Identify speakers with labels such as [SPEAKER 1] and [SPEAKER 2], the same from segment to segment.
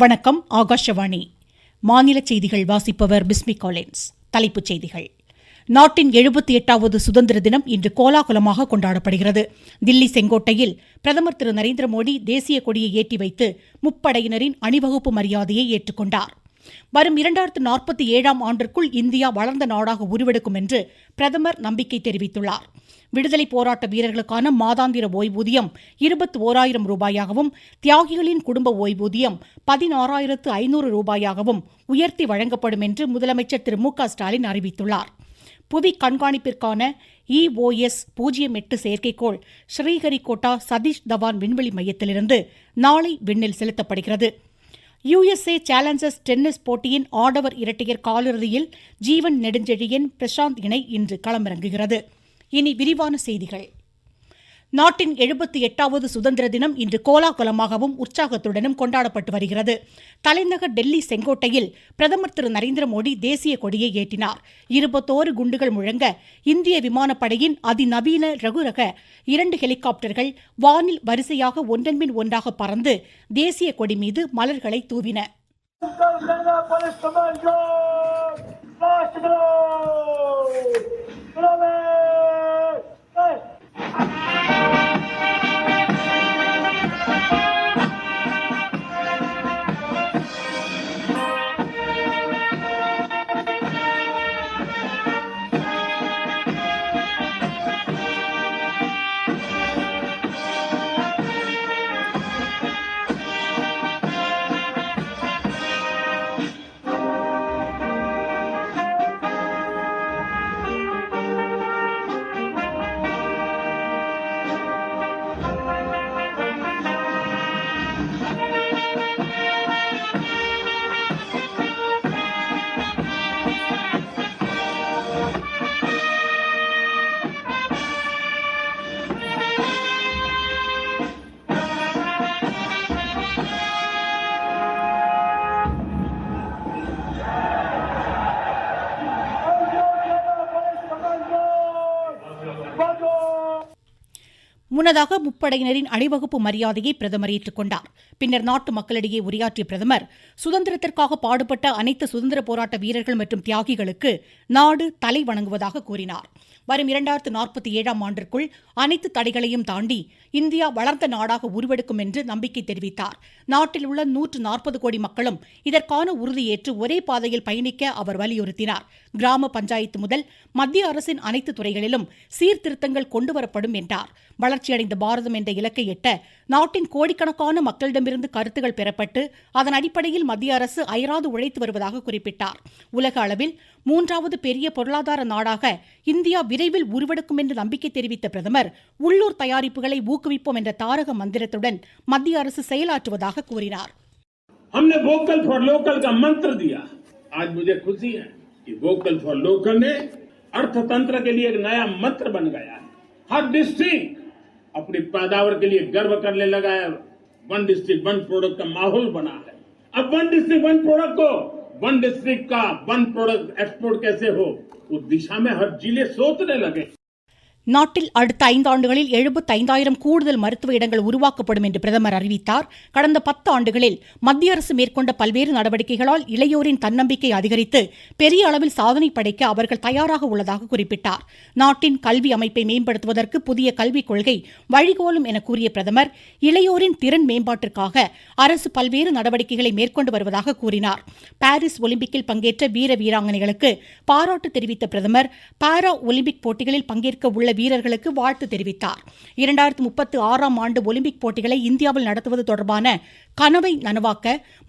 [SPEAKER 1] வணக்கம் ஆகாஷவாணி மாநில செய்திகள் வாசிப்பவர் பிஸ்மி காலின்ஸ் தலைப்புச் செய்திகள் நாட்டின் எழுபத்தி எட்டாவது சுதந்திர தினம் இன்று கோலாகலமாக கொண்டாடப்படுகிறது தில்லி செங்கோட்டையில் பிரதமர் திரு நரேந்திர மோடி தேசிய கொடியை ஏற்றி வைத்து முப்படையினரின் அணிவகுப்பு மரியாதையை ஏற்றுக்கொண்டார் வரும் இரண்டாயிரத்து நாற்பத்தி ஏழாம் ஆண்டிற்குள் இந்தியா வளர்ந்த நாடாக உருவெடுக்கும் என்று பிரதமர் நம்பிக்கை தெரிவித்துள்ளார் விடுதலை போராட்ட வீரர்களுக்கான மாதாந்திர ஓய்வூதியம் இருபத்தி ஓராயிரம் ரூபாயாகவும் தியாகிகளின் குடும்ப ஓய்வூதியம் பதினாறாயிரத்து ஐநூறு ரூபாயாகவும் உயர்த்தி வழங்கப்படும் என்று முதலமைச்சர் திரு மு ஸ்டாலின் அறிவித்துள்ளார் புவி கண்காணிப்பிற்கான இஓஎஸ் பூஜ்ஜியம் எட்டு செயற்கைக்கோள் ஸ்ரீஹரிகோட்டா சதீஷ் தவான் விண்வெளி மையத்திலிருந்து நாளை விண்ணில் செலுத்தப்படுகிறது யுஎஸ்ஏ சேலஞ்சர்ஸ் டென்னிஸ் போட்டியின் ஆடவர் இரட்டையர் காலிறுதியில் ஜீவன் நெடுஞ்செழியன் பிரசாந்த் இணை இன்று களமிறங்குகிறது இனி விரிவான செய்திகள் நாட்டின் எழுபத்தி எட்டாவது சுதந்திர தினம் இன்று கோலாகலமாகவும் உற்சாகத்துடனும் கொண்டாடப்பட்டு வருகிறது தலைநகர் டெல்லி செங்கோட்டையில் பிரதமர் திரு நரேந்திர மோடி தேசிய கொடியை ஏற்றினார் இருபத்தோரு குண்டுகள் முழங்க இந்திய விமானப்படையின் அதிநவீன ரகு ரக இரண்டு ஹெலிகாப்டர்கள் வானில் வரிசையாக ஒன்றன்பின் ஒன்றாக பறந்து தேசிய கொடி மீது மலர்களை தூவின முன்னதாக முப்படையினரின் அணிவகுப்பு மரியாதையை பிரதமர் ஏற்றுக்கொண்டார் பின்னர் நாட்டு மக்களிடையே உரையாற்றிய பிரதமர் சுதந்திரத்திற்காக பாடுபட்ட அனைத்து சுதந்திர போராட்ட வீரர்கள் மற்றும் தியாகிகளுக்கு நாடு தலை வணங்குவதாக கூறினார் வரும் இரண்டாயிரத்து நாற்பத்தி ஏழாம் ஆண்டிற்குள் அனைத்து தடைகளையும் தாண்டி இந்தியா வளர்ந்த நாடாக உருவெடுக்கும் என்று நம்பிக்கை தெரிவித்தார் நாட்டில் உள்ள நூற்று நாற்பது கோடி மக்களும் இதற்கான உறுதியேற்று ஒரே பாதையில் பயணிக்க அவர் வலியுறுத்தினார் கிராம பஞ்சாயத்து முதல் மத்திய அரசின் அனைத்து துறைகளிலும் சீர்திருத்தங்கள் கொண்டுவரப்படும் என்றார் வளர்ச்சி வீழ்ச்சியடைந்த பாரதம் என்ற இலக்கை எட்ட நாட்டின் கோடிக்கணக்கான மக்களிடமிருந்து கருத்துகள் பெறப்பட்டு அதன் அடிப்படையில் மத்திய அரசு அயராது உழைத்து வருவதாக குறிப்பிட்டார் உலக அளவில் மூன்றாவது பெரிய பொருளாதார நாடாக இந்தியா விரைவில் உருவெடுக்கும் என்று நம்பிக்கை தெரிவித்த பிரதமர் உள்ளூர் தயாரிப்புகளை ஊக்குவிப்போம் என்ற தாரக மந்திரத்துடன் மத்திய அரசு செயலாற்றுவதாக கூறினார்
[SPEAKER 2] अर्थतंत्र के लिए एक नया मंत्र बन गया है हर डिस्ट्रिक्ट अपनी पैदावार के लिए गर्व करने लगा है वन डिस्ट्रिक्ट वन प्रोडक्ट का माहौल बना है अब वन डिस्ट्रिक्ट वन प्रोडक्ट को वन डिस्ट्रिक्ट का वन प्रोडक्ट एक्सपोर्ट कैसे हो उस दिशा में हर जिले सोचने लगे
[SPEAKER 1] நாட்டில் அடுத்த ஐந்தாண்டுகளில் எழுபத்தைந்தாயிரம் கூடுதல் மருத்துவ இடங்கள் உருவாக்கப்படும் என்று பிரதமர் அறிவித்தார் கடந்த பத்து ஆண்டுகளில் மத்திய அரசு மேற்கொண்ட பல்வேறு நடவடிக்கைகளால் இளையோரின் தன்னம்பிக்கை அதிகரித்து பெரிய அளவில் சாதனை படைக்க அவர்கள் தயாராக உள்ளதாக குறிப்பிட்டார் நாட்டின் கல்வி அமைப்பை மேம்படுத்துவதற்கு புதிய கல்விக் கொள்கை வழிகோலும் என கூறிய பிரதமர் இளையோரின் திறன் மேம்பாட்டிற்காக அரசு பல்வேறு நடவடிக்கைகளை மேற்கொண்டு வருவதாக கூறினார் பாரிஸ் ஒலிம்பிக்கில் பங்கேற்ற வீர வீராங்கனைகளுக்கு பாராட்டு தெரிவித்த பிரதமர் பாரா ஒலிம்பிக் போட்டிகளில் பங்கேற்க உள்ள வீரர்களுக்கு வாழ்த்து தெரிவித்தார் இரண்டாயிரத்து முப்பத்தி ஆறாம் ஆண்டு ஒலிம்பிக் போட்டிகளை இந்தியாவில் நடத்துவது தொடர்பான கனவை நனவாக்க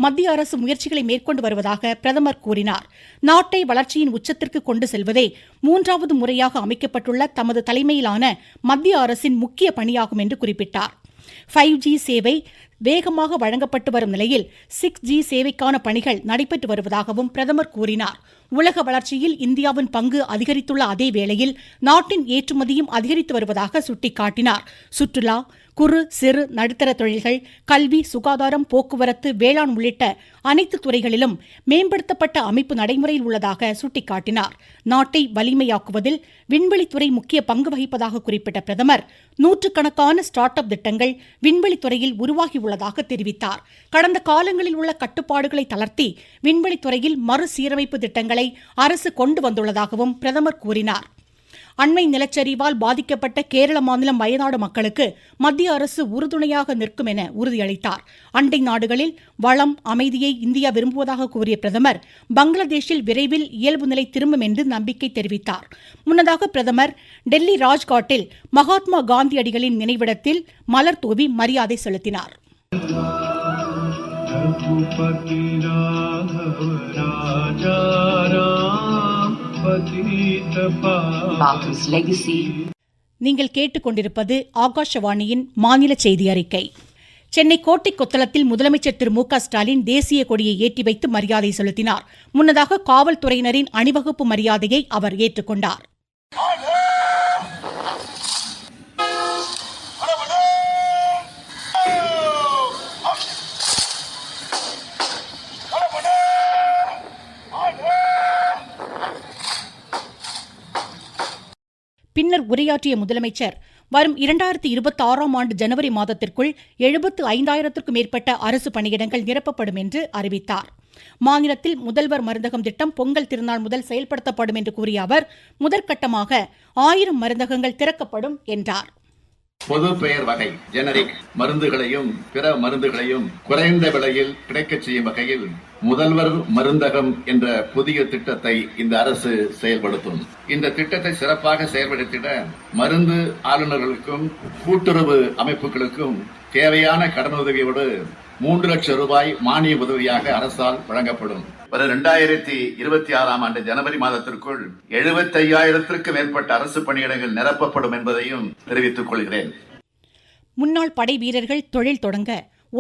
[SPEAKER 1] மத்திய அரசு முயற்சிகளை மேற்கொண்டு வருவதாக பிரதமர் கூறினார் நாட்டை வளர்ச்சியின் உச்சத்திற்கு கொண்டு செல்வதே மூன்றாவது முறையாக அமைக்கப்பட்டுள்ள தமது தலைமையிலான மத்திய அரசின் முக்கிய பணியாகும் என்று குறிப்பிட்டார் ஃபைவ் ஜி சேவை வேகமாக வழங்கப்பட்டு வரும் நிலையில் சிக்ஸ் ஜி சேவைக்கான பணிகள் நடைபெற்று வருவதாகவும் பிரதமர் கூறினார் உலக வளர்ச்சியில் இந்தியாவின் பங்கு அதிகரித்துள்ள அதே வேளையில் நாட்டின் ஏற்றுமதியும் அதிகரித்து வருவதாக சுட்டிக்காட்டினார் சுற்றுலா குறு சிறு நடுத்தர தொழில்கள் கல்வி சுகாதாரம் போக்குவரத்து வேளாண் உள்ளிட்ட அனைத்து துறைகளிலும் மேம்படுத்தப்பட்ட அமைப்பு நடைமுறையில் உள்ளதாக சுட்டிக்காட்டினார் நாட்டை வலிமையாக்குவதில் விண்வெளித்துறை முக்கிய பங்கு வகிப்பதாக குறிப்பிட்ட பிரதமர் நூற்றுக்கணக்கான ஸ்டார்ட் அப் திட்டங்கள் விண்வெளித்துறையில் உருவாகி உள்ளதாக தெரிவித்தார் கடந்த காலங்களில் உள்ள கட்டுப்பாடுகளை தளர்த்தி விண்வெளித்துறையில் மறுசீரமைப்பு திட்டங்களை அரசு கொண்டு வந்துள்ளதாகவும் பிரதமர் கூறினார் அண்மை நிலச்சரிவால் பாதிக்கப்பட்ட கேரள மாநிலம் வயநாடு மக்களுக்கு மத்திய அரசு உறுதுணையாக நிற்கும் என உறுதியளித்தார் அண்டை நாடுகளில் வளம் அமைதியை இந்தியா விரும்புவதாக கூறிய பிரதமர் பங்களாதேஷில் விரைவில் இயல்பு நிலை திரும்பும் என்று நம்பிக்கை தெரிவித்தார் முன்னதாக பிரதமர் டெல்லி ராஜ்காட்டில் மகாத்மா காந்தியடிகளின் நினைவிடத்தில் மலர் தூவி மரியாதை செலுத்தினாா் रघुपति राघव राजा राम Bapu's legacy. நீங்கள் கேட்டுக்கொண்டிருப்பது ஆகாஷவாணியின் மாநில செய்தி அறிக்கை சென்னை கோட்டை கொத்தளத்தில் முதலமைச்சர் திரு மு ஸ்டாலின் தேசிய கொடியை ஏற்றி வைத்து மரியாதை செலுத்தினார் முன்னதாக காவல்துறையினரின் அணிவகுப்பு மரியாதையை அவர் ஏற்றுக்கொண்டார் பின்னர் உரையாற்றிய முதலமைச்சர் வரும் இரண்டாயிரத்தி இருபத்தி ஆறாம் ஆண்டு ஜனவரி மாதத்திற்குள் எழுபத்து ஐந்தாயிரத்திற்கும் மேற்பட்ட அரசு பணியிடங்கள் நிரப்பப்படும் என்று அறிவித்தார் மாநிலத்தில் முதல்வர் மருந்தகம் திட்டம் பொங்கல் திருநாள் முதல் செயல்படுத்தப்படும் என்று கூறிய அவர் முதற்கட்டமாக ஆயிரம் மருந்தகங்கள் திறக்கப்படும் என்றார்
[SPEAKER 3] பொது பெயர் வகை ஜெனரிக் மருந்துகளையும் பிற மருந்துகளையும் குறைந்த விலையில் கிடைக்கச் செய்யும் வகையில் முதல்வர் மருந்தகம் என்ற புதிய திட்டத்தை இந்த அரசு செயல்படுத்தும் இந்த திட்டத்தை சிறப்பாக செயல்படுத்திட மருந்து ஆளுநர்களுக்கும் கூட்டுறவு அமைப்புகளுக்கும் தேவையான கடனுதவியோடு மூன்று லட்சம் ரூபாய் மானிய உதவியாக அரசால் வழங்கப்படும் வரும் இரண்டாயிரத்தி இருபத்தி ஆறாம் ஆண்டு ஜனவரி மாதத்திற்குள் எழுபத்தி ஐயாயிரத்திற்கும் மேற்பட்ட அரசு பணியிடங்கள் நிரப்பப்படும் என்பதையும் தெரிவித்துக் கொள்கிறேன்
[SPEAKER 1] முன்னாள் படை வீரர்கள் தொழில் தொடங்க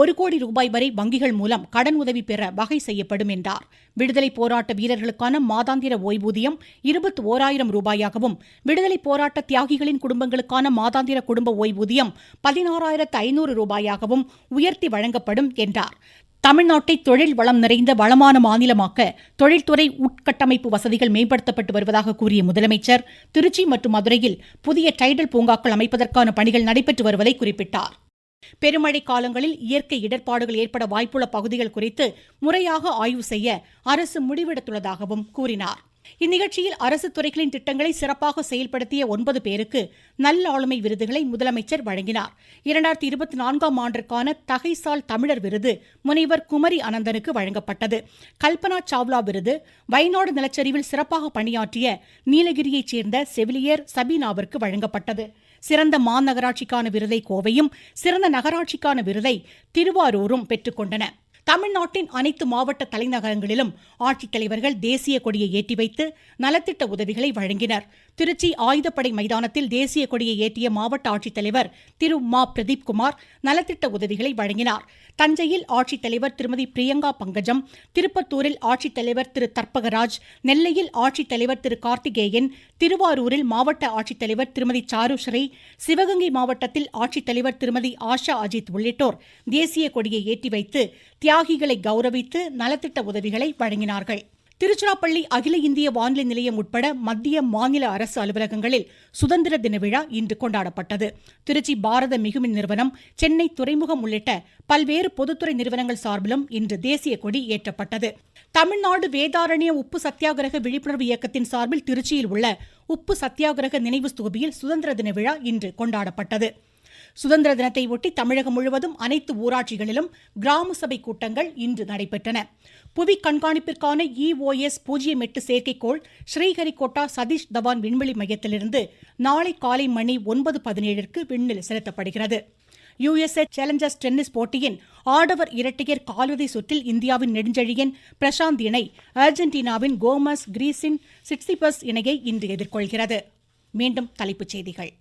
[SPEAKER 1] ஒரு கோடி ரூபாய் வரை வங்கிகள் மூலம் கடன் உதவி பெற வகை செய்யப்படும் என்றார் விடுதலை போராட்ட வீரர்களுக்கான மாதாந்திர ஓய்வூதியம் இருபத்தி ஓராயிரம் ரூபாயாகவும் விடுதலை போராட்ட தியாகிகளின் குடும்பங்களுக்கான மாதாந்திர குடும்ப ஓய்வூதியம் பதினாறாயிரத்து ஐநூறு ரூபாயாகவும் உயர்த்தி வழங்கப்படும் என்றார் தமிழ்நாட்டை தொழில் வளம் நிறைந்த வளமான மாநிலமாக்க தொழில்துறை உட்கட்டமைப்பு வசதிகள் மேம்படுத்தப்பட்டு வருவதாக கூறிய முதலமைச்சர் திருச்சி மற்றும் மதுரையில் புதிய டைடல் பூங்காக்கள் அமைப்பதற்கான பணிகள் நடைபெற்று வருவதை குறிப்பிட்டார் பெருமழை காலங்களில் இயற்கை இடர்பாடுகள் ஏற்பட வாய்ப்புள்ள பகுதிகள் குறித்து முறையாக ஆய்வு செய்ய அரசு முடிவெடுத்துள்ளதாகவும் கூறினார் இந்நிகழ்ச்சியில் அரசு துறைகளின் திட்டங்களை சிறப்பாக செயல்படுத்திய ஒன்பது பேருக்கு நல்ல ஆளுமை விருதுகளை முதலமைச்சர் வழங்கினார் இரண்டாயிரத்தி இருபத்தி நான்காம் ஆண்டிற்கான தகைசால் தமிழர் விருது முனைவர் குமரி அனந்தனுக்கு வழங்கப்பட்டது கல்பனா சாவ்லா விருது வயநாடு நிலச்சரிவில் சிறப்பாக பணியாற்றிய நீலகிரியைச் சேர்ந்த செவிலியர் சபீனாவிற்கு வழங்கப்பட்டது சிறந்த மாநகராட்சிக்கான விருதை கோவையும் சிறந்த நகராட்சிக்கான விருதை திருவாரூரும் பெற்றுக்கொண்டன தமிழ்நாட்டின் அனைத்து மாவட்ட தலைநகரங்களிலும் ஆட்சித்தலைவர்கள் தேசிய கொடியை ஏற்றி வைத்து நலத்திட்ட உதவிகளை வழங்கினர் திருச்சி ஆயுதப்படை மைதானத்தில் தேசிய கொடியை ஏற்றிய மாவட்ட ஆட்சித்தலைவர் திரு மா பிரதீப் குமார் நலத்திட்ட உதவிகளை வழங்கினார் தஞ்சையில் ஆட்சித்தலைவர் திருமதி பிரியங்கா பங்கஜம் திருப்பத்தூரில் ஆட்சித்தலைவர் திரு தற்பகராஜ் நெல்லையில் ஆட்சித்தலைவர் திரு கார்த்திகேயன் திருவாரூரில் மாவட்ட ஆட்சித்தலைவர் திருமதி சாருஸ்ரீ சிவகங்கை மாவட்டத்தில் ஆட்சித்தலைவர் திருமதி ஆஷா அஜித் உள்ளிட்டோர் தேசிய கொடியை ஏற்றி வைத்து தியாக தியாகிகளை கௌரவித்து நலத்திட்ட உதவிகளை வழங்கினார்கள் திருச்சிராப்பள்ளி அகில இந்திய வானிலை நிலையம் உட்பட மத்திய மாநில அரசு அலுவலகங்களில் சுதந்திர தின விழா இன்று கொண்டாடப்பட்டது திருச்சி பாரத மிகுமின் நிறுவனம் சென்னை துறைமுகம் உள்ளிட்ட பல்வேறு பொதுத்துறை நிறுவனங்கள் சார்பிலும் இன்று தேசிய கொடி ஏற்றப்பட்டது தமிழ்நாடு வேதாரண்ய உப்பு சத்தியாகிரக விழிப்புணர்வு இயக்கத்தின் சார்பில் திருச்சியில் உள்ள உப்பு சத்தியாகிரக நினைவு ஸ்தூபியில் சுதந்திர தின விழா இன்று கொண்டாடப்பட்டது சுதந்திர தினத்தை ஒட்டி தமிழகம் முழுவதும் அனைத்து ஊராட்சிகளிலும் கிராம சபை கூட்டங்கள் இன்று நடைபெற்றன புவி கண்காணிப்பிற்கான இஓஎஸ் e பூஜ்ஜியம் எட்டு செயற்கைக்கோள் ஸ்ரீஹரிகோட்டா சதீஷ் தவான் விண்வெளி மையத்திலிருந்து நாளை காலை மணி ஒன்பது பதினேழுக்கு விண்ணில் செலுத்தப்படுகிறது யுஎஸ்ஏ சேலஞ்சர்ஸ் டென்னிஸ் போட்டியின் ஆடவர் இரட்டையர் காலிறுதி சுற்றில் இந்தியாவின் நெடுஞ்செழியன் பிரசாந்த் இணை அர்ஜென்டினாவின் கோமஸ் கிரீஸின் சிக்ஸிபஸ் இணையை இன்று எதிர்கொள்கிறது மீண்டும் தலைப்புச் செய்திகள்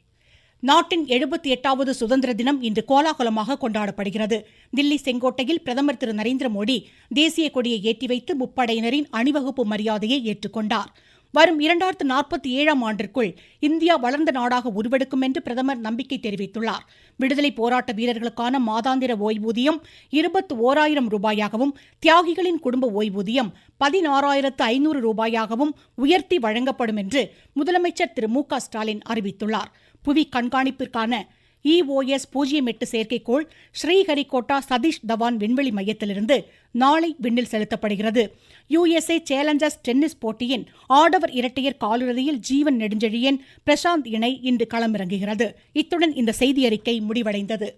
[SPEAKER 1] நாட்டின் எழுபத்தி எட்டாவது சுதந்திர தினம் இன்று கோலாகலமாக கொண்டாடப்படுகிறது தில்லி செங்கோட்டையில் பிரதமர் திரு நரேந்திர மோடி தேசிய கொடியை ஏற்றி வைத்து முப்படையினரின் அணிவகுப்பு மரியாதையை ஏற்றுக்கொண்டார் வரும் இரண்டாயிரத்து நாற்பத்தி ஏழாம் ஆண்டிற்குள் இந்தியா வளர்ந்த நாடாக உருவெடுக்கும் என்று பிரதமர் நம்பிக்கை தெரிவித்துள்ளார் விடுதலை போராட்ட வீரர்களுக்கான மாதாந்திர ஓய்வூதியம் இருபத்தி ஓராயிரம் ரூபாயாகவும் தியாகிகளின் குடும்ப ஓய்வூதியம் பதினாறாயிரத்து ஐநூறு ரூபாயாகவும் உயர்த்தி வழங்கப்படும் என்று முதலமைச்சர் திரு மு ஸ்டாலின் அறிவித்துள்ளார் புவி கண்காணிப்பிற்கான இஓஎஸ் e பூஜ்ஜியம் எட்டு செயற்கைக்கோள் ஸ்ரீஹரிகோட்டா சதீஷ் தவான் விண்வெளி மையத்திலிருந்து நாளை விண்ணில் செலுத்தப்படுகிறது யுஎஸ்ஏ சேலஞ்சர்ஸ் டென்னிஸ் போட்டியின் ஆடவர் இரட்டையர் காலிறுதியில் ஜீவன் நெடுஞ்செழியன் பிரசாந்த் இணை இன்று களமிறங்குகிறது இத்துடன் இந்த செய்தியறிக்கை முடிவடைந்தது